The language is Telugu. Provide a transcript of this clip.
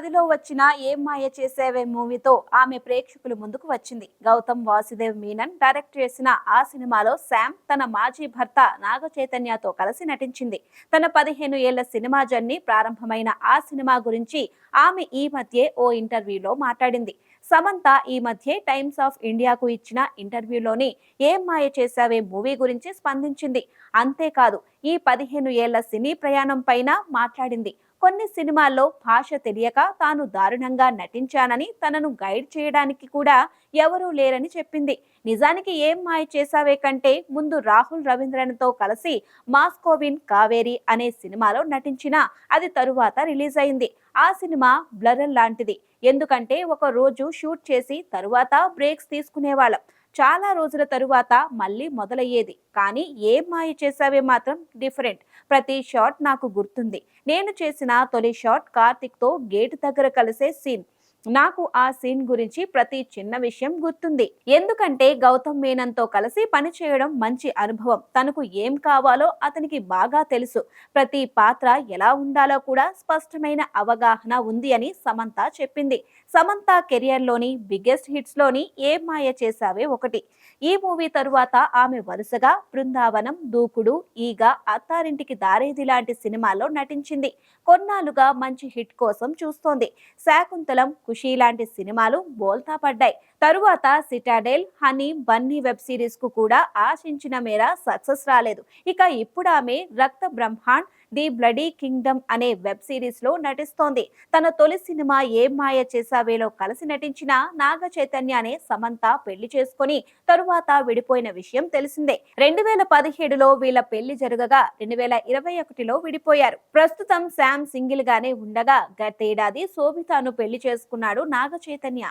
పదిలో వచ్చిన ఏం మాయ చేసేవే మూవీతో? ఆమె ప్రేక్షకుల ముందుకు వచ్చింది. గౌతమ్ వాసుదేవ్ మీనన్ డైరెక్ట్ చేసిన ఆ సినిమాలో శామ్ తన మాజీ భర్త నాగ చైతన్యతో కలిసి నటించింది. తన పదిహేను ఏళ్ళ సినిమా జర్నీ ప్రారంభమైన ఆ సినిమా గురించి ఆమె ఈ మధ్యే ఓ ఇంటర్వ్యూలో మాట్లాడింది. సమంత ఈ మధ్య టైమ్స్ ఆఫ్ ఇండియాకు ఇచ్చిన ఇంటర్వ్యూలోని ఏం మాయ చేశావే మూవీ గురించి స్పందించింది. అంతేకాదు ఈ పదిహేను ఏళ్ళ సినీ ప్రయాణం పైన మాట్లాడింది. కొన్ని సినిమాల్లో భాష తెలియక తాను దారుణంగా నటించానని తనను గైడ్ చేయడానికి కూడా ఎవరూ లేరని చెప్పింది. నిజానికి ఏం మాయ చేశావే కంటే ముందు రాహుల్ రవీంద్రన్తో కలిసి మాస్కోవిన్ కావేరి అనే సినిమాలో నటించిన అది తరువాత రిలీజ్ అయింది. ఆ సినిమా బ్లరల్ లాంటిది. ఎందుకంటే ఒక రోజు షూట్ చేసి తరువాత బ్రేక్స్ తీసుకునేవాళ్ళం. చాలా రోజుల తరువాత మళ్ళీ మొదలయ్యేది. కానీ ఏం మాయ చేసావే మాత్రం డిఫరెంట్. ప్రతి షాట్ నాకు గుర్తుంది. నేను చేసిన తొలి షాట్ కార్తిక్తో గేట్ దగ్గర కలిసే సీన్. నాకు ఆ సీన్ గురించి ప్రతి చిన్న విషయం గుర్తుంది. ఎందుకంటే గౌతమ్ మేనన్తో కలిసి పనిచేయడం మంచి అనుభవం. తనకు ఏం కావాలో అతనికి బాగా తెలుసు. ప్రతి పాత్ర ఎలా ఉండాలో కూడా స్పష్టమైన అవగాహన ఉంది అని సమంత చెప్పింది. సమంత కెరియర్లోని బిగ్గెస్ట్ హిట్స్లోని ఏ మాయ చేశావే ఒకటి. ఈ మూవీ తరువాత ఆమె వరుసగా బృందావనం దూకుడు ఈగ అత్తారింటికి దారేది లాంటి సినిమాల్లో నటించింది. కొన్నాళ్ళుగా మంచి హిట్ కోసం చూస్తోంది. శాకుంతలం ఖుషీ లాంటి సినిమాలు బోల్తా పడ్డాయి. తరువాత సిటాడెల్ హనీ బన్నీ వెబ్ సిరీస్కు కూడా ఆశించిన మేర సక్సెస్ రాలేదు. ఇక ఇప్పుడు ఆమె Rakt Brahmand the bloody kingdom అనే వెబ్ సిరీస్లో నటిస్తోంది. తన తొలి సినిమా ఏం మాయ చేసావేలో కలిసి నటించిన నాగ చైతన్య అనే సమంత పెళ్ళి చేసుకుని తరువాత విడిపోయిన విషయం తెలిసిందే. రెండు వేల పదిహేడులో వీళ్ళ పెళ్ళి జరగగా రెండు వేల ఇరవై ఒకటిలో విడిపోయారు. ప్రస్తుతం శామ్ సింగిల్ గానే ఉండగా గతేడాది శోభితాను పెళ్ళి చేసుకున్నాడు నాగ చైతన్య.